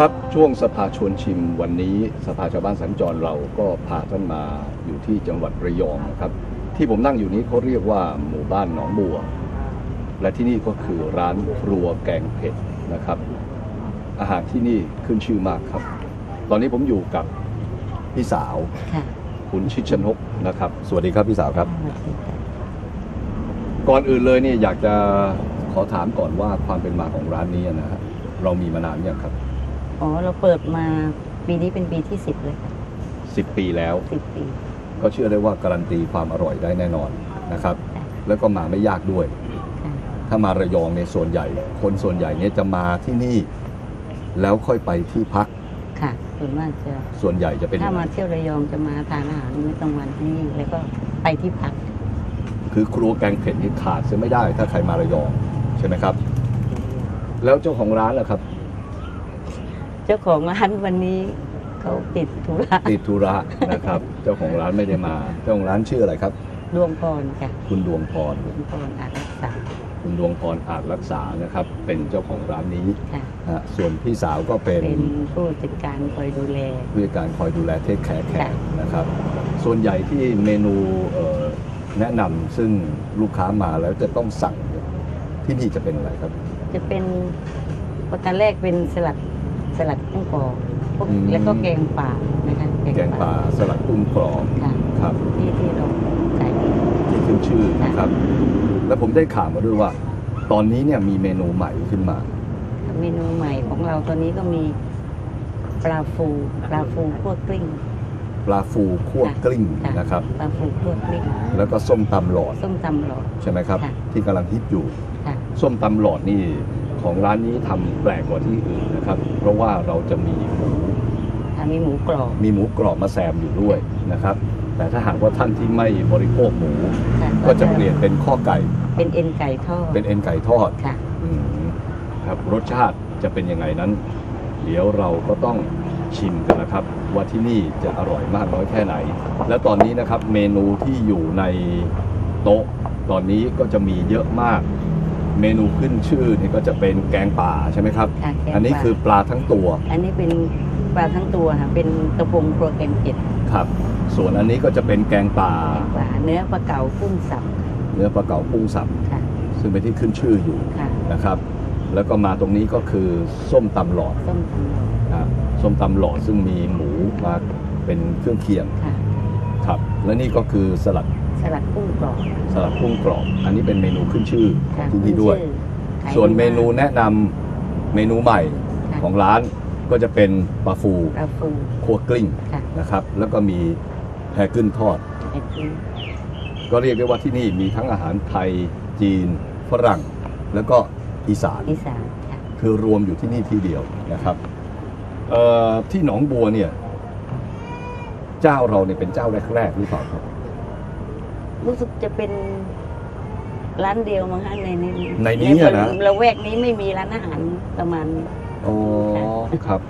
ครับช่วงสภาชวนชิมวันนี้สภาชาวบ้านสัญจรเราก็พาท่านมาอยู่ที่จังหวัดระยองนะครับ ที่ผมนั่งอยู่นี้เขาเรียกว่าหมู่บ้านหนองบัว และที่นี่ก็คือร้านครัวแกงเผ็ดนะครับ อาหารที่นี่ขึ้นชื่อมากครับ ตอนนี้ผมอยู่กับพี่สาวค่ะคุณชิดชนกนะครับ สวัสดีครับพี่สาวครับสวัสดีค่ะก่อนอื่นเลยเนี่ยอยากจะขอถามก่อนว่าความเป็นมาของร้านนี้นะฮะเรามีมานานยังครับ อ๋อ เราเปิดมาปีนี้เป็นปีที่สิบเลยค่ะ10 ปีแล้ว สิบปี ก็เชื่อได้ว่าการันตีความอร่อยได้แน่นอนนะครับค่ะแล้วก็มาไม่ยากด้วย ค่ะ ถ้ามาระยองในยส่วนใหญ่ คนส่วนใหญ่เนี่ยจะมาที่นี่ แล้วค่อยไปที่พักค่ะส่วนมากจะ ส่วนใหญ่จะเป็น ถ้ามาเที่ยวระยองจะมาทานอาหารมื้อกลางวันที่นี่แล้วก็ไปที่พัก คือครัวแกงเผ็ดนี่ขาดเสียไม่ได้ถ้าใครมาระยองใช่ไหมครับ แล้วเจ้าของร้านล่ะครับ เจ้าของร้านวันนี้เขาติดธุระติดธุระนะครับ เจ้าของร้านไม่ได้มา เจ้าของร้านชื่ออะไรครับ ดวงพรค่ะคุณดวงพรดวงพรอาจรักษา คุณดวงพรอาจรักษานะครับ เป็นเจ้าของร้านนี้ค่ะฮะส่วนพี่สาวก็เป็นเป็นผู้จัดการคอยดูแล ผู้จัดการคอยดูแลเทคแคร์แขค่ะกนะครับ ส่วนใหญ่ที่เมนูเอ่อแนะนำซึ่งลูกค้ามาแล้วจะต้องสั่งเนี่ยที่นี่จะเป็นอะไรครับ จะเป็นประการแรกเป็นสลัด สลัดกุ้งกรอบพวกอืม แล้วก็แกงป่านะคะแกงป่าสลัดกุ้งกรอบค่ะครับที่ที่เราขายดีที่ขึ้นชื่อนะครับ แล้วผมได้ข่าวมาด้วยว่า ตอนนี้เนี่ยมีเมนูใหม่ขึ้นมา เมนูใหม่ของเราตอนนี้ก็มีปลาฟูปลาฟูคั่วกลิ้งปลาฟูคั่วกลิ้งค่ะนะครับ ปลาฟูคั่วกลิ้งแล้วก็ส้มตำหลอดส้มตำหลอด ใช่ไหมครับ ค่ะ ที่กำลังฮิตอยู่ ค่ะ ส้มตำหลอดนี่ของร้านนี้ทำแปลกกว่าที่อื่น นะครับ เพราะว่าเราจะมีหมูถ้ามีหมูกรอบมีหมูกรอบมาแซมอยู่ด้วยนะครับ แต่ถ้าหากว่าท่านที่ไม่บริโภคหมูค่ก็จะเปลี่ยนเป็นข้อไก่ เป็นเอ็นไก่ทอด เป็นเอ็นไก่ทอดค่ะอืมครับรสชาติจะเป็นยังไงนั้น เดี๋ยวเราก็ต้องชิมกันนะครับ ว่าที่นี่จะอร่อยมากน้อยแค่ไหน และตอนนี้นะครับเมนูที่อยู่ในโต๊ะตอนนี้ก็จะมีเยอะมาก เมนูขึ้นชื่อนี่ก็จะเป็นแกงป่าใช่ไหมครับ ค่ะแกงอันนี้ป่าคือปลาทั้งตัวอันนี้เป็นปลาทั้งตัวค่ะเป็นตะพงโปรแกรมเจ็ดครับ ส่วนอันนี้ก็จะเป็นแกงป่าปลาเนื้อปลาเก๋ากุ้งสับเนื้อปลาเก๋ากุ้งสับค่ะซึ่งเป็นที่ขึ้นชื่ออยู่ค่ะนะครับ แล้วก็มาตรงนี้ก็คือส้มตำหลอดส้มตำหลอดอ่าส้มตำหลอดซึ่งมีหมูมาเป็นเครื่องเคียงค่ะ ครับ และนี่ก็คือสลัด สลัดกุ้งกรอบสลัดกุ้งกรอบ อันนี้เป็นเมนูขึ้นชื่อขอค่ะงที่นี่ด้วยชื่อขายส่วนดีเมนูากแนะนำเมนูใหม่ค่ะของร้านก็จะเป็นปลาฟูปลาฟูคั่วกลิ้งค่ะนะครับ แล้วก็มีแฮกึ้นทอดไอ้ที่ก็เรียกได้ว่าที่นี่มีทั้งอาหารไทยจีนฝรั่ง แล้วก็อีสานอีสานค่ะคือรวมอยู่ที่นี่ที่เดียวนะครับเอ่อที่หนองบัวเนี่ย เจ้าเราเนี่ยเป็นเจ้าแรกๆหรือเปล่าครับ รู้สึกจะเป็นร้านเดียวมั้งฮะในนี้ในนี้อะนะละแวกนี้ไม่มีร้านอาหารประมาณนี้ อ๋อครับ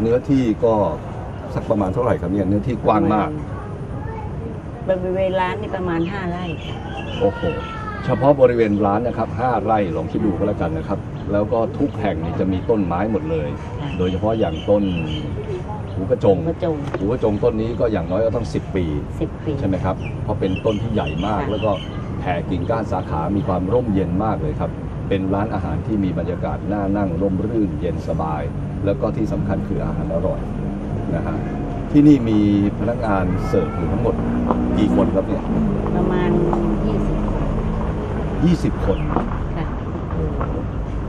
เนื้อที่ก็สักประมาณเท่าไหร่ครับเนี่ยเนื้อที่กว้างมากบริเวณร้านนี่ประมาณห้าไร่ค่ะโอ้โหเฉพาะบริเวณร้านนะครับห้าไร่ลองคิดดูก็แล้วกันนะครับ แล้วก็ทุกแห่งนี่จะมีต้นไม้หมดเลยค่ะโดยเฉพาะอย่างต้น หูกระจงกระจงหูกระจงต้นนี้ก็อย่างน้อยก็ต้อง 10 ปี สิบปี ใช่ไหมครับ เพราะเป็นต้นที่ใหญ่มาก ค่ะ แล้วก็แผ่กิ่งก้านสาขา มีความร่มเย็นมากเลยครับ เป็นร้านอาหารที่มีบรรยากาศน่านั่งร่มรื่นเย็นสบาย แล้วก็ที่สำคัญคืออาหารอร่อยนะฮะ ที่นี่มีพนักงานเสิร์ฟอยู่ทั้งหมดกี่คนครับเนี่ยประมาณยี่สิบ20 คน ค่ะ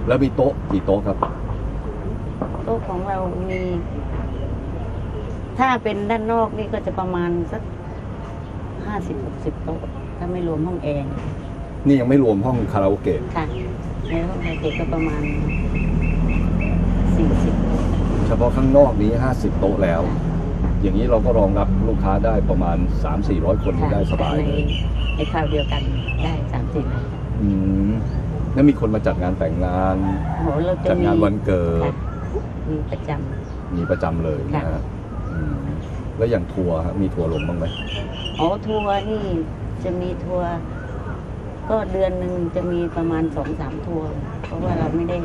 แล้วมีโต๊ะกี่โต๊ะครับ โต๊ะของเรามี ถ้าเป็นด้านนอกนี่ก็จะประมาณสักห้าสิบหกสิบโต๊ะถ้าไม่รวมห้องแอร์นี่ยังไม่รวมห้องคาราโอเกะค่ะในห้องไฮเทคก็ประมาณสี่สิบเฉพาะข้างนอกนี้ 50 โต๊ะแล้ว อย่างนี้เราก็รองรับลูกค้าได้ประมาณ 3-400 คนได้สบายในเลยในคราวเดียวกันได้สามสิบอืมแล้วมีคนมาจัดงานแต่งงาน โหเราจะจัดมีงานวันเกิค่ะดมีประจมีประจำเลยนะค่ะฮะอืม แล้วอย่างทัวร์ฮะมีทัวร์ลงบ้างไหมำอ๋อทัวร์นี่จะมีทัวร์ก็เดือนหนึ่งจะมีประมาณสองสามทัวร์เพราะว่าเราไม่ได้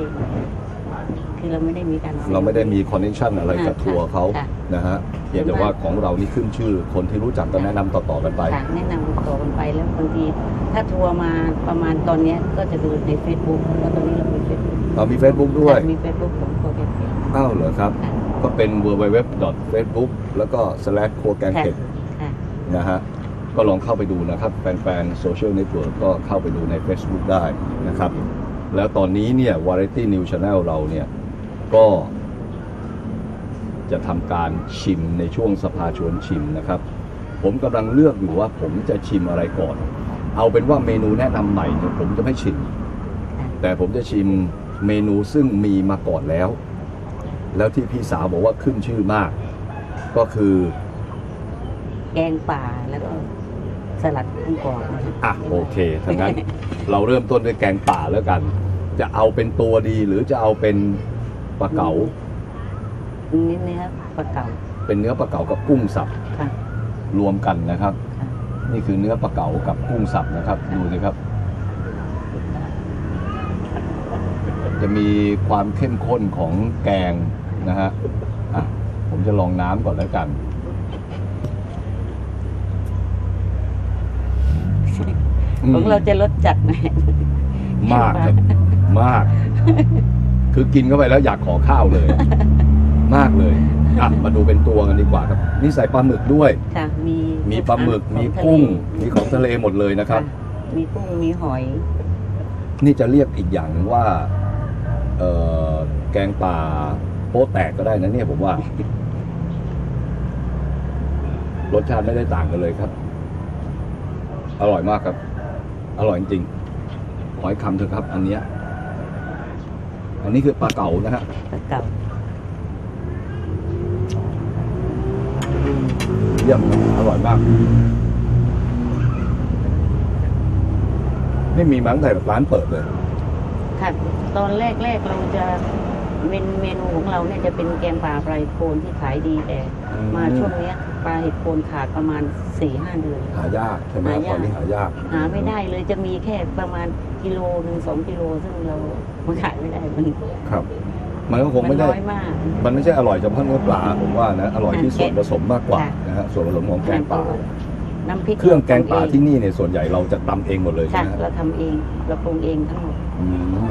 คือเราไม่ได้มีการซื้อ เราไม่ได้มีคอนเนคชั่นอะไรกับค่ะทัวร์เขาค่ะนะฮะเพียงแต่ว่าของเรานี่ขึ้นชื่อ คนที่รู้จักก็แนะนำต่อๆกันไป ค่ะแนะนำต่อกันไปแล้วบางทีถ้าทัวร์มาประมาณตอนเนี้ยก็จะดูใน Facebook แล้วตอนนี้เรามี Facebook เรามี Facebook ด้วย มี Facebook ของโคเกนเพอ้าวเหรอครับ ค่ะ ก็เป็น www.facebook แล้วก็ slash c o g a n ค่ะ p e ค่ะนะฮะก็ลองเข้าไปดูนะครับ แฟนๆโซเชียลเน็ตเวิร์กก็เข้าไปดูใน Facebook ได้นะครับ แล้วตอนนี้เนี่ย Variety News Channel เราเนี่ย ก็จะทำการชิมในช่วงสภาชวนชิมนะครับ ผมกำลังเลือกอยู่ว่าผมจะชิมอะไรก่อน เอาเป็นว่าเมนูแนะนำใหม่เนี่ยผมจะไม่ชิม แต่ผมจะชิมเมนูซึ่งมีมาก่อนแล้ว แล้วที่พี่สาวบอกว่าขึ้นชื่อมาก ก็คือแกงป่าแล้วก็สลัดกุ้งกรอบนะคะอะโอเคถ้างั้น เราเริ่มต้นด้วยแกงป่าแล้วกัน จะเอาเป็นตัวดีหรือจะเอาเป็นปลาเก๋านี่เนื้อปลาเก๋าเป็นเนื้อปลาเก๋ากับกุ้งสับค่ะ รวมกันนะครับ ค่ะ นี่คือเนื้อปลาเก๋ากับกุ้งสับนะครับ ดูสิครับ จะมีความเข้มข้นของแกงนะฮะอะผมจะลองน้ำก่อนแล้วกัน ของเราจะรสจัดหน่อยมากครับมาก คือกินเข้าไปแล้วอยากขอข้าวเลย มากเลยอะมาดูเป็นตัวกันดีกว่าครับ นี่ใส่ปลาหมึกด้วย ค่ะ มีมีปลาหมึกของมีทะเลกุ้ง มีของทะเลหมดเลยนะครับ มีกุ้ง มีหอย นี่จะเรียกอีกอย่างหนึ่งว่าเอ่อ แกงป่าโป๊ะแตกก็ได้นะเนี่ยผมว่า รสชาติไม่ได้ต่างกันเลยครับ อร่อยมากครับ อร่อยจริงๆขอให้คำเถอะครับ อันเนี้ยอันนี้คือปลาเก๋านะฮะปลาเก๋าเยี่ยมครับอร่อยมาก นี่มีมาตั้งแต่ร้านเปิดเลย ค่ะ ตอนแรกๆเราจะเมนเมนูของเราเนี่ยจะเป็นแกงป่าปลาเห็ดโคนที่ขายดีแต่อืม มาช่วงเนี้ยปลาเห็ดโคนขาดประมาณ4ี่ห้าเดือน หายากใช่ไหมหายาก ตอนนี้หายากหาไม่ได้เลยจะมีแค่ประมาณกิโลหนึ่งสองกิโลซึ่งเรามันขายไม่ได้มันครับ มันก็คงมัไม่ได้ น้อยมาก มันไม่ใช่อร่อยเฉพาะเนื้อปลาผมว่านะ อร่อยที่ค่ะส่วนผสมมากกว่าค่ะ นะฮะส่วนผสมของแกงป่า น้ำพริกเครื่องแกงป่าเรที่นี่เนี่ยส่วนใหญ่เราจะตำเองหมดเลยทำเองใช่ค่ะไหมฮะเราทำเองเราปรุงเองทั้งหมด อืม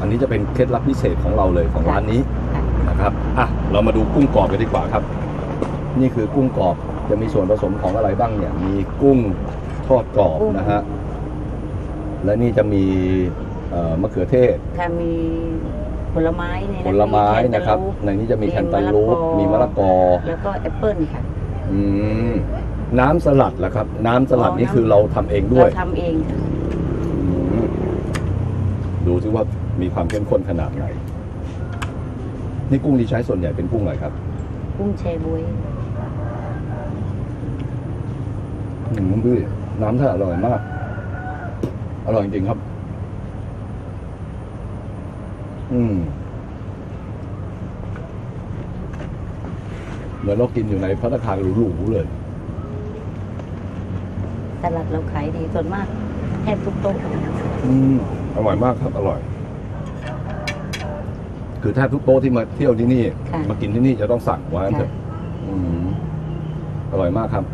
อันนี้จะเป็นเคล็ดลับพิเศษของเราเลยของร้านนี้ค่ะนะครับอะเรามาดูกุ้งกรอบกันดีกว่าครับ นี่คือกุ้งกรอบจะมีส่วนผสมของอะไรบ้างเนี่ย มีกุ้งทอดกรอบนะฮะและนี่จะมีเอ่อมะเขือเทศค่ะมีผลไม้ในผนั้นลไม้แคนตานะครับลูปในนี้จะมีแคนตาลูปมีมะละกอ แล้วก็แอปเปิ้ลค่ะอืมน้ำสลัดล่ะครับ น้ำสลัดอ๋อนี่น้ำคือเราทำเองด้วยเราทำเองค่ะอืม ดูซิว่ามีความเข้มข้นขนาดไหน นี่กุ้งที่ใช้ส่วนใหญ่เป็นกุ้งอะไรครับ กุ้งแชบวยอืมพี่น้ำท่าอร่อยมาก อร่อยจริงครับ อืม เหมือนเรากินอยู่ในพัตตาคารหรูๆเลย ตลาดเราขายดีส่วนมากแทบทุกโต๊ะอืม อร่อยมากครับอร่อย คือแทบทุกโต๊ะที่มาเที่ยวที่นี่ ค่ะ มากินที่นี่จะต้องสั่งว่างั้นเถค่ะอะอืมอร่อยมากครับ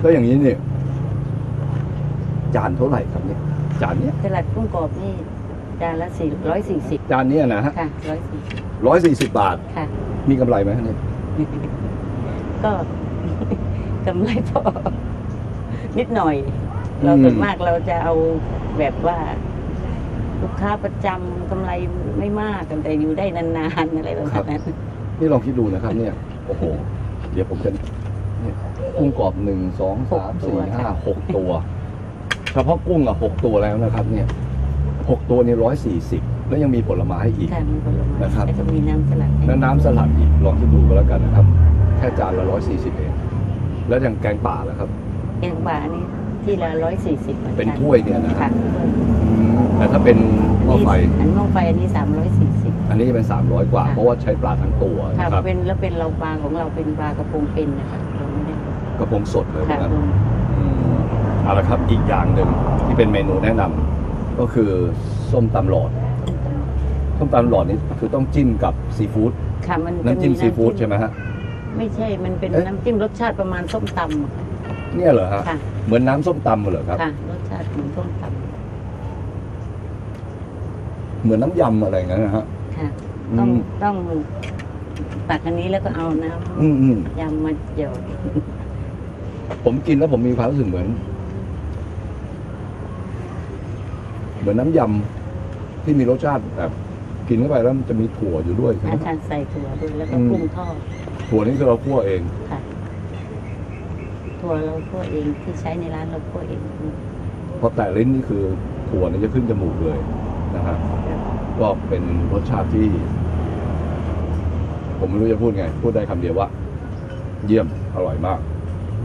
แล้วอย่างนี้เนี่ยจานเท่าไหร่ครับเนี่ย จานเนี้ยตลาดกุ้งกรอบนี่จานละสี่ร้อยสี่สิบจานเนี้ยนะฮะค่ะร้อยสี่สิบร้อยสี่สิบบาท ค่ะ มีกำไรไหมฮะเนี่ยก็ กำไรพอ นิดหน่อย เราส่วนมากเราจะเอาแบบว่าลูกค้าประจำกำไรไม่มากแต่อยู่ได้นานๆอะไรแบบนั้นนี่ลองคิดดูนะครับ เนี่ยโอ้โห เดี๋ยวผมจะเนี่ยกุ้งกรอบหนึ่งสองสามสี่ห้าหกตัว เฉพาะกุ้งอะหกตัวแล้วนะครับ เนี่ยหกตัวนี่ร้อยสี่สิบแล้วยังมีผลไม้อีกค่ะมีผลไม้นะครับแล้วก็มีน้ำสลัดให้แล้วน้ำสลัดอีกลองคิดดูก็แล้วกันนะครับ แค่จานละร้อยสี่สิบเอง แล้วอย่างแกงป่าล่ะครับ แกงป่านี่ ที่ละร้อยสี่สิบเป็นถ้วยเนี่ยนะค่ะแต่ถ้าเป็นหม้อไฟอันหม้อไฟอันนี้สามร้อยสี่สิบอันนี้จะเป็นสามร้อยกว่าค่ะเพราะว่าใช้ปลาทั้งตัวค่ะนะครับเป็นแล้วเป็นเราปลาของเราเป็นปลากระพงเป็นนะคะเราไม่ได้กระพงสดเลยค่ะนะอืมเอาละครับอีกอย่างหนึ่งที่เป็นเมนูแนะนำก็คือส้มตำหลอดส้มตำหลอดนี่คือต้องจิ้มกับซีฟู้ดค่ะมันจะน้ำจิ้มซีฟู้ดใช่ไหมฮะไม่ใช่มันเป็นเอ๊ะน้ำจิ้มรสชาติประมาณส้มตำอะ เนี่ยเหรอฮะ ค่ะ เหมือนน้ำส้มตำเหรอครับ ค่ะรสชาติเหมือนส้มตเหมือนน้ำยำอะไรอย่างเงี้ยนะฮะำค่ะ อืต้องมต้องตักอันนี้แล้วก็เอาน้อืมอืมำยำมาหยอดผมกินแล้วผมมีความรู้สึกเหมือน เหมือนน้ำยำที่มีรสชาติแบบกินเข้าไปแล้วมันจะมีถั่วอยู่ด้วยใช่ไหมอาจารย์ใส่ถั่วด้วยแล้วก็อืมปรุงทอดถั่วนี่คือเราคั่วเองค่ะ ถั่วเราคั่วเองที่ใช้ในร้านเราคั่วเองพอแตะลิ้นนี่คือถั่วนี่จะขึ้นจมูกเลยนะฮะก็เป็นรสชาติที่ ผมไม่รู้จะพูดไง พูดได้คำเดียวว่า เยี่ยมอร่อยมาก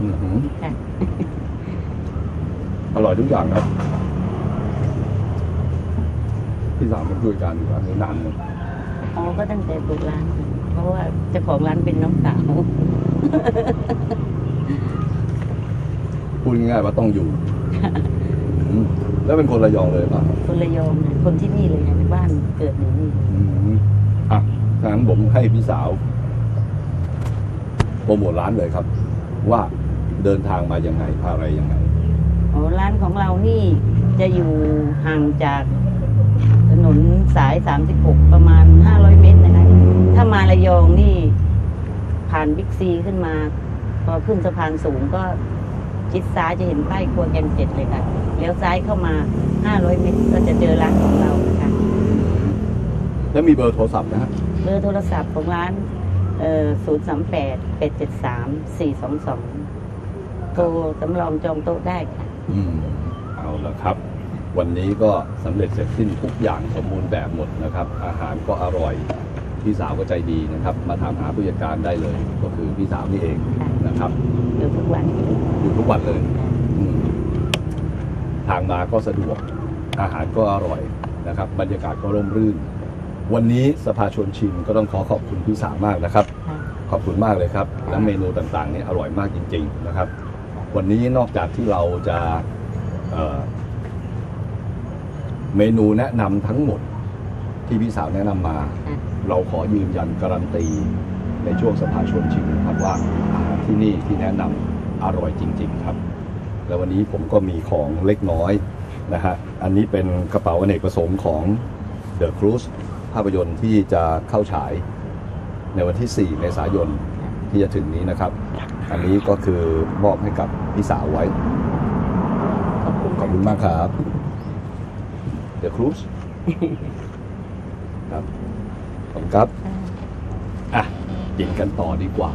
อือหือค่ะอร่อยทุกอย่างครับพี่สาวมาช่วยกันร้านนี้นานเลยอ๋อก็ตั้งแต่เปิดร้าน เพราะว่าเจ้าของร้านเป็นน้องสาว พูดง่ายๆว่าต้องอยู่อืมแล้วเป็นคนระยองเลยป่ะคนระยองเนี่ยคนที่นี่เลยนะบ้านเกิดอยู่นี่อืมอะถ้างั้นผมให้พี่สาวโปรโมทร้านเลยครับ ว่าเดินทางมายังไงพาอะไรยังไงอ๋อร้านของเรานี่จะอยู่ห่างจากถนนสาย 36 ประมาณ 500 เมตรนะคะ ถ้ามาระยองนี่ ผ่านบิ๊กซีขึ้นมา พอขึ้นสะพานสูงก็ ชิดซ้ายจะเห็นป้ายครัวแกงเจ็ดเลยค่ะเลี้ยวซ้ายเข้ามา 500 เมตรก็จะเจอร้านของเราค่ะแล้วมีเบอร์โทรศัพท์นะฮะเบอร์โทรศัพท์ของร้านเอ่อ038 873 422โทรสำรองจองโต๊ะได้ค่ะ อืม เอาละครับ วันนี้ก็สำเร็จเสร็จสิ้นทุกอย่างสมบูรณ์แบบหมดนะครับ อาหารก็อร่อย พี่สาวก็ใจดีนะครับ มาถามหาผู้จัดการได้เลย ก็คือพี่สาวนี่เอง นะครับอยู่ทุกวันอยู่ทุกวันเลยอืมทางมาก็สะดวก อาหารก็อร่อยนะครับ บรรยากาศก็ร่มรื่น วันนี้สภาชวนชิมก็ต้องขอขอบคุณพี่สาวมากนะครับค่ะขอบคุณมากเลยครับ และเมนูต่างๆนี่อร่อยมากจริง ๆ นะครับ วันนี้นอกจากที่เราจะเอ่อเมนูแนะนำทั้งหมดที่พี่สาวแนะนำมาค่ะเราขอยืนยันการันตี ในช่วงสภาชวนชิมนะครับว่าอาหารที่นี่ที่แนะนำอร่อยจริง ๆ ครับ และวันนี้ผมก็มีของเล็กน้อยนะฮะอันนี้เป็นกระเป๋าอเนกประสงค์ของ The Cruise ภาพยนตร์ที่จะเข้าฉายในวันที่ 4 เมษายนที่จะถึงนี้นะครับ อันนี้ก็คือมอบให้กับพี่สาวไว้ ขอบคุณขอบคุณมากครับ The Cruise ครับ ขอบคุณครับ เด็กินกันต่อดีกว่า